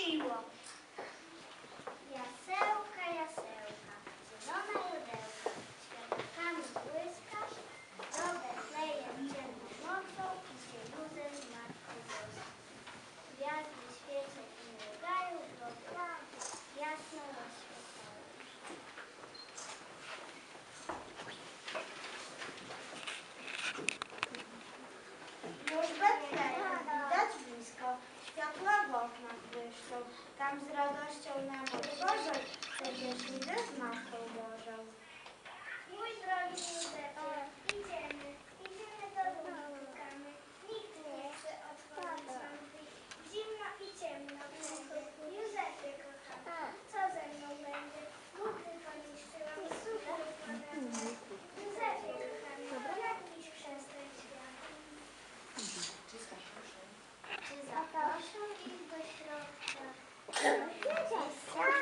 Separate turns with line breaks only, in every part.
nie szkodziło. Yeah.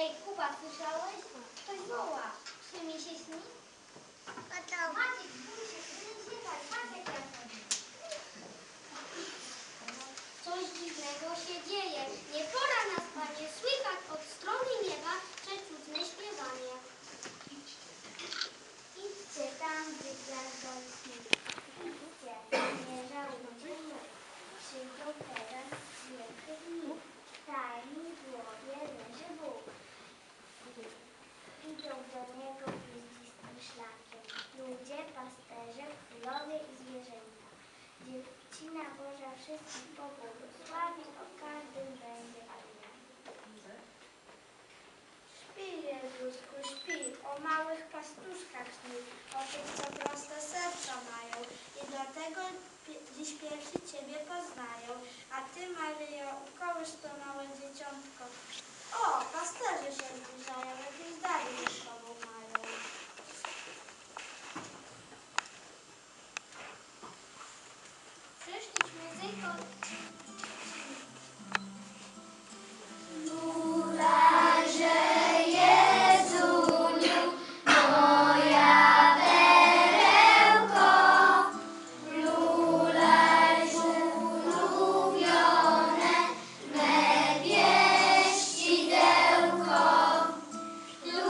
Hej, Kuba, słyszałeś? Ktoś woła. Czy mi się śni? Patrz, Maciek, bój się, nie tak, Maciek ja Coś dziwnego się dzieje. Nie pora na spanie. Słychać od strony nieba przeczuczne śpiewanie.
małych pastuszkach śni, o tych, co proste serca mają i dlatego dziś pierwszy Ciebie poznają.